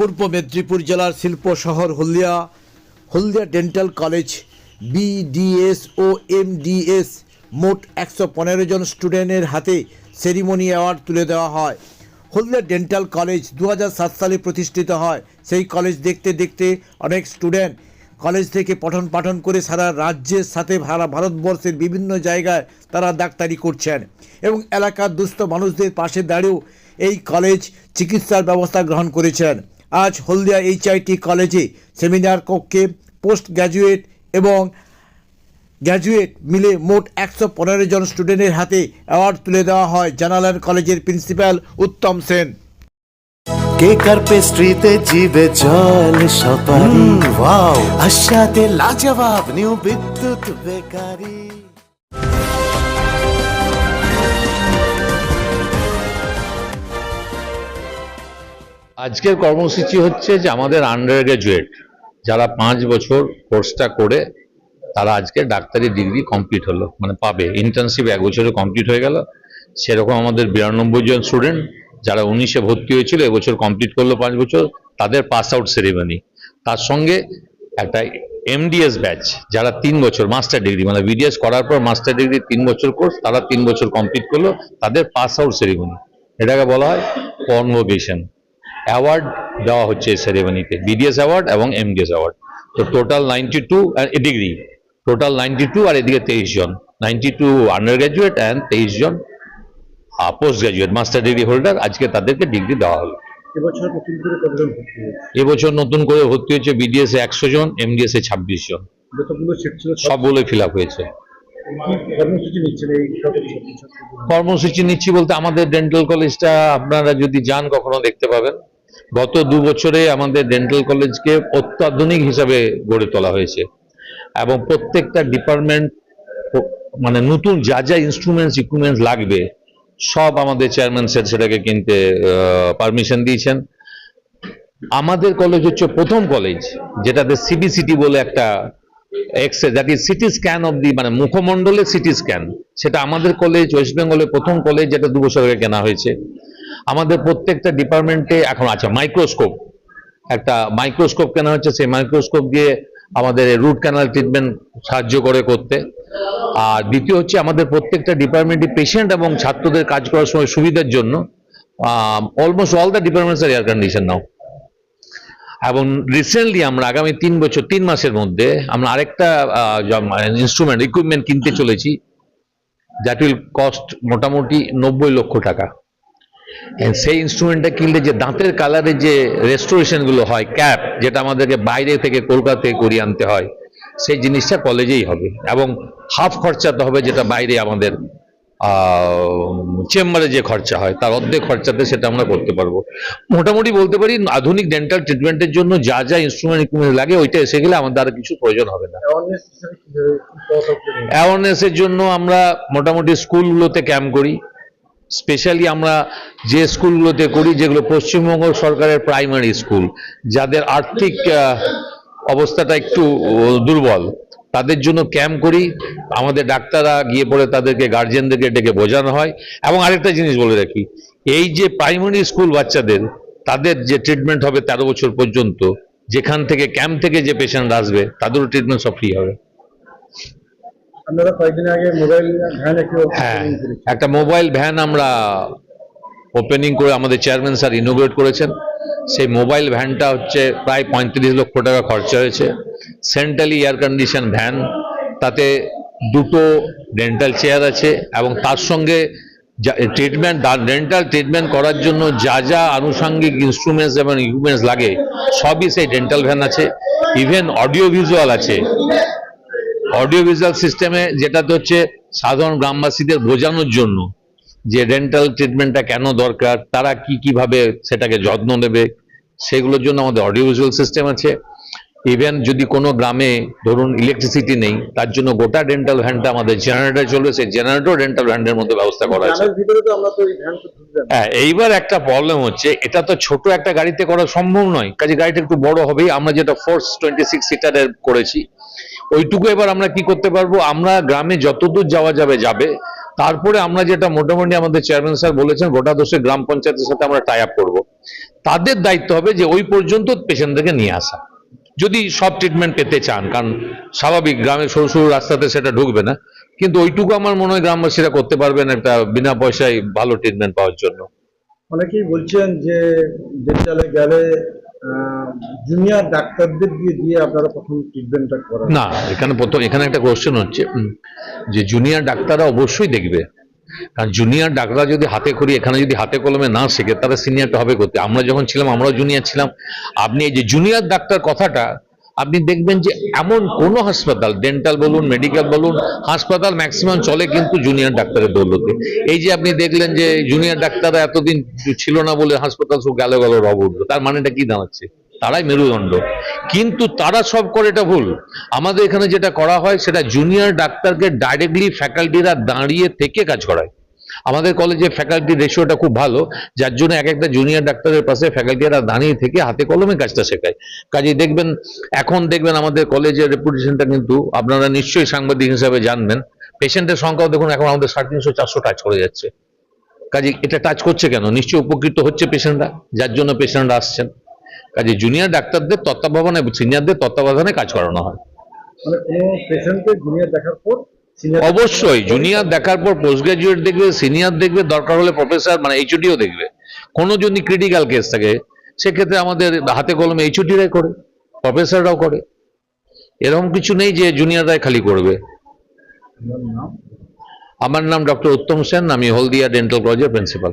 পূর্ব মেদিনীপুর জেলার শিল্প শহর Haldia Haldia dental college BDS ও এমডিএস মোট একশো পনেরো জন স্টুডেন্টের হাতে সেরিমনি অ্যাওয়ার্ড তুলে দেওয়া হয়। হলদিয়া ডেন্টাল কলেজ দু হাজার সাত সালে প্রতিষ্ঠিত হয়। সেই কলেজ দেখতে দেখতে অনেক স্টুডেন্ট কলেজ থেকে পঠন পাঠন করে সারা রাজ্যের সাথে সারা ভারতবর্ষের বিভিন্ন জায়গায় তারা ডাক্তারি করছেন এবং এলাকার দুস্থ মানুষদের পাশে দাঁড়িয়েও এই কলেজ চিকিৎসার ব্যবস্থা গ্রহণ করেছেন। আজ হলদিয়া এইচআইটি কলেজে সেমিনার কক্ষে পোস্ট গ্র্যাজুয়েট এবং গ্র্যাজুয়েট মিলে মোট একশো পনেরো জন স্টুডেন্টের হাতে অ্যাওয়ার্ড তুলে দেওয়া হয় জানালেন কলেজের প্রিন্সিপাল উত্তম সেন। কেকার পেস্ট্রিতে জিবে জল সপারি? ওয়াও আশাতে লাজবাব নিউ বিদ্যুৎ বেকারি। আজকের কর্মসূচি হচ্ছে যে আমাদের আন্ডার গ্রাজুয়েট যারা পাঁচ বছর কোর্সটা করে, তারা আজকে ডাক্তারি ডিগ্রি কমপ্লিট হলো মানে পাবে। ইন্টার্নশিপ এক বছরে কমপ্লিট হয়ে গেল। সেরকম আমাদের বিরানব্বই জন স্টুডেন্ট যারা উনিশে ভর্তি হয়েছিল, এবছর কমপ্লিট করল পাঁচ বছর, তাদের পাস আউট সেরিমনি তার সঙ্গে একটা এমডিএস ব্যাচ যারা তিন বছর মাস্টার ডিগ্রি মানে বিডিএস করার পর মাস্টার ডিগ্রি তিন বছর কোর্স তারা তিন বছর কমপ্লিট করল, তাদের পাস আউট সেরিমনি এটাকে বলা হয় কনভোকেশন অ্যাওয়ার্ড দেওয়া হচ্ছে এই সেরেমনিতে বিডিএস অ্যাওয়ার্ড এবং এমডিএস অ্যাওয়ার্ড তো total ninety two degree total ninety two আর এদিকে তেইশ জন। Ninety two under graduate and তেইশ জন post graduate master degree holder আজকে তাদেরকে ডিগ্রি দেওয়া হলো। এবছর নতুন করে ভর্তি হয়েছে? বিডিএস এ একশো জন এমডিএস এ ছাব্বিশ জন। সবগুলোই ফিল আপ হয়েছে? কর্মসূচি নিচ্ছি বলতে আমাদের ডেন্টাল কলেজটা আপনারা যদি যান কখনো দেখতে পাবেন। গত দু বছরে আমাদের ডেন্টাল কলেজকে অত্যাধুনিক হিসাবে গড়ে তোলা হয়েছে এবং প্রত্যেকটা ডিপার্টমেন্ট মানে নতুন যা যা ইনস্ট্রুমেন্টস ইকুইপমেন্টস লাগবে, সব আমাদের চেয়ারম্যান স্যার সেটাকে কিনতে পারমিশন দিয়েছেন। আমাদের কলেজ হচ্ছে প্রথম কলেজ যেটাতে সিবিসিটি বলে একটা x that is CT scan of the মানে মুখমণ্ডলের সিটি স্ক্যান সেটা আমাদের কলেজ ওয়েস্ট বেঙ্গলের প্রথম কলেজ যেটা দু বছর আগে কেনা হয়েছে। আমাদের প্রত্যেকটা ডিপার্টমেন্টে এখন আছে মাইক্রোস্কোপ একটা মাইক্রোস্কোপ কেনা হচ্ছে, সেই মাইক্রোস্কোপ দিয়ে আমাদের রুট ক্যানাল ট্রিটমেন্ট সাহায্য করে করতে। আর দ্বিতীয় হচ্ছে আমাদের প্রত্যেকটা ডিপার্টমেন্টে পেশেন্ট এবং ছাত্রদের কাজ করার সময় সুবিধার জন্য almost all the departments are air condition now এবং রিসেন্টলি আমরা আগামী তিন বছর, তিন মাসের মধ্যে আমরা আরেকটা ইনস্ট্রুমেন্ট ইকুইপমেন্ট কিনতে চলেছি। দ্যাট উইল কস্ট মোটামুটি নব্বই লক্ষ টাকা। সেই ইনস্ট্রুমেন্টটা কিনলে যে দাঁতের কালারের যে রেস্টোরেশনগুলো হয় ক্যাপ যেটা আমাদেরকে বাইরে থেকে কলকাতা থেকে করিয়ে আনতে হয় সেই জিনিসটা কলেজেই হবে। এবং হাফ খরচাতে হবে যেটা বাইরে আমাদের চেম্বারে যে খরচা হয় তার অর্ধেক খরচাতে সেটা আমরা করতে পারব। মোটামুটি বলতে পারি আধুনিক ডেন্টাল ট্রিটমেন্টের জন্য যা যা ইনস্ট্রুমেন্ট ইকুইপমেন্ট লাগে ওইটা এসে গেলে আমাদের আর কিছু প্রয়োজন হবে না? অ্যাওয়ারনেসের জন্য আমরা মোটামুটি স্কুলগুলোতে ক্যাম্প করি। স্পেশালি আমরা যে স্কুলগুলোতে করি, যেগুলো পশ্চিমবঙ্গ সরকারের প্রাইমারি স্কুল, যাদের আর্থিক অবস্থাটা একটু দুর্বল, তাদের জন্য ক্যাম্প করি। আমাদের ডাক্তাররা গিয়ে পড়ে তাদেরকে, গার্জেনদেরকে ডেকে বোঝানো হয়। এবং আরেকটা জিনিস বলে রাখি, এই যে প্রাইমারি স্কুল বাচ্চাদের, তাদের যে ট্রিটমেন্ট হবে তেরো বছর পর্যন্ত, যেখান থেকে ক্যাম্প থেকে যে পেশেন্ট আসবে, তাদেরও ট্রিটমেন্ট সব ফ্রি হবে। আপনারা কয়েকদিন আগে মোবাইল ভ্যান হ্যাঁ একটা মোবাইল ভ্যান আমরা ওপেনিং করে আমাদের চেয়ারম্যান স্যার ইনোগ্রেট করেছেন। সেই মোবাইল ভ্যানটা হচ্ছে প্রায় পঁয়ত্রিশ লক্ষ টাকা খরচা হয়েছে। সেন্ট্রালি এয়ার কন্ডিশন ভ্যান তাতে দুটো ডেন্টাল চেয়ার আছে এবং তার সঙ্গে ট্রিটমেন্ট ডেন্টাল ট্রিটমেন্ট করার জন্য যা যা আনুষঙ্গিক ইনস্ট্রুমেন্টস এবং ইকুইপমেন্টস লাগে সবই সেই ডেন্টাল ভ্যান আছে। ইভেন অডিও ভিজুয়াল আছে। অডিও ভিজুয়াল সিস্টেমে যেটাতে হচ্ছে সাধারণ গ্রামবাসীদের বোঝানোর জন্য যে ডেন্টাল ট্রিটমেন্টটা কেন দরকার, তারা কি কীভাবে সেটাকে যত্ন নেবে, সেগুলোর জন্য আমাদের অডিও ভিজুয়াল সিস্টেম আছে। ইভেন যদি কোনো গ্রামে ধরুন ইলেকট্রিসিটি নেই তার জন্য গোটা ডেন্টাল ভ্যানটা আমাদের জেনারেটর চলবে সেই জেনারেটর ডেন্টাল ভ্যানের মধ্যে ব্যবস্থা করা আছে। হ্যাঁ এইবার একটা প্রবলেম হচ্ছে এটা তো ছোট একটা গাড়িতে করা সম্ভব নয় কাজে গাড়িটা একটু বড় হবেই। আমরা যেটা ফোর্স টোয়েন্টি সিক্স সিটারের করেছি ওইটুকু এবার আমরা কি করতে পারব? আমরা গ্রামে যতদূর যাওয়া যাবে যাবে। তারপরে আমরা যেটা মোটামুটি আমাদের চেয়ারম্যান স্যার বলেছেন গোটা দোষে গ্রাম পঞ্চায়েতের সাথে আমরা টাই আপ করব। তাদের দায়িত্ব হবে যে ওই পর্যন্ত পেশেন্টদেরকে নিয়ে আসা। যদি সব ট্রিটমেন্ট পেতে চান কারণ স্বাভাবিক গ্রামের সরু সরু রাস্তাতে সেটা ঢুকবে না কিন্তু ওইটুকু আমার মনে হয় গ্রামবাসীরা করতে পারবেন একটা বিনা পয়সায় ভালো ট্রিটমেন্ট পাওয়ার জন্য। অনেকেই বলছেন যে ডেন্টালে গেলে জুনিয়র ডাক্তারদের দিয়ে দিয়ে আপনারা প্রথম ট্রিটমেন্টটা করান। না এখানে প্রথম এখানে একটা কোশ্চেন হচ্ছে যে জুনিয়র ডাক্তাররা অবশ্যই দেখবে। কারণ জুনিয়র ডাক্তাররা যদি হাতে করি, এখানে যদি হাতে কলমে না শেখে, তাহলে সিনিয়রটা হবে করতে আমরা যখন ছিলাম, আমরাও জুনিয়র ছিলাম। আপনি এই যে জুনিয়র ডাক্তার কথাটা, আপনি দেখবেন যে এমন কোন হাসপাতাল ডেন্টাল বলুন মেডিকেল বলুন, হাসপাতাল ম্যাক্সিমাম চলে কিন্তু জুনিয়র ডাক্তারের দৌলতে। এই যে আপনি দেখলেন যে জুনিয়র ডাক্তাররা এতদিন ছিল না বলে হাসপাতাল সব গেল গেল রব উঠল, তার মানেটা কি দাঁড়াচ্ছে? তারাই মেরুদণ্ড। কিন্তু তারা সব করে এটা ভুল। আমাদের এখানে যেটা করা হয়, সেটা জুনিয়র ডাক্তারকে ডাইরেক্টলি ফ্যাকাল্টিরা দাঁড়িয়ে থেকে কাজ করায়। আমাদের কলেজে ফ্যাকাল্টি রেশিওটা খুব ভালো, যার জন্য এক একটা জুনিয়র ডাক্তারের পাশে ফ্যাকাল্টিরা দাঁড়িয়ে থেকে হাতে কলমে কাজটা শেখায়। কাজে দেখবেন, এখন দেখবেন আমাদের কলেজের রেপুটেশনটা কিন্তু আপনারা নিশ্চয়ই সাংবাদিক হিসাবে জানবেন। পেশেন্টের সংখ্যাও দেখুন, এখন আমাদের সাড়ে তিনশো, চারশো টাচ করে যাচ্ছে। কাজে এটা টাচ করছে কেন? নিশ্চয়ই উপকৃত হচ্ছে পেশেন্টরা যার জন্য পেশেন্টরা আসছেন। কাজে জুনিয়র ডাক্তারদের তত্ত্বাবধানে সিনিয়রদের তত্ত্বাবধানে কাজ করানো হয়। মানে অবশ্যই জুনিয়র দেখার পর পোস্ট গ্রাজুয়েট দেখবে সিনিয়র দেখবে দরকার হলে প্রফেসর মানে এইচওডিও দেখবে। কোনো যদি ক্রিটিক্যাল কেস থাকে সেক্ষেত্রে আমাদের হাতে কলমে এইচওডিরাই করে প্রফেসররাও করে। এরকম কিছু নেই যে জুনিয়ররাই খালি করবে। আমার নাম ডক্টর উত্তম সেন আমি হলদিয়া ডেন্টাল কলেজের প্রিন্সিপাল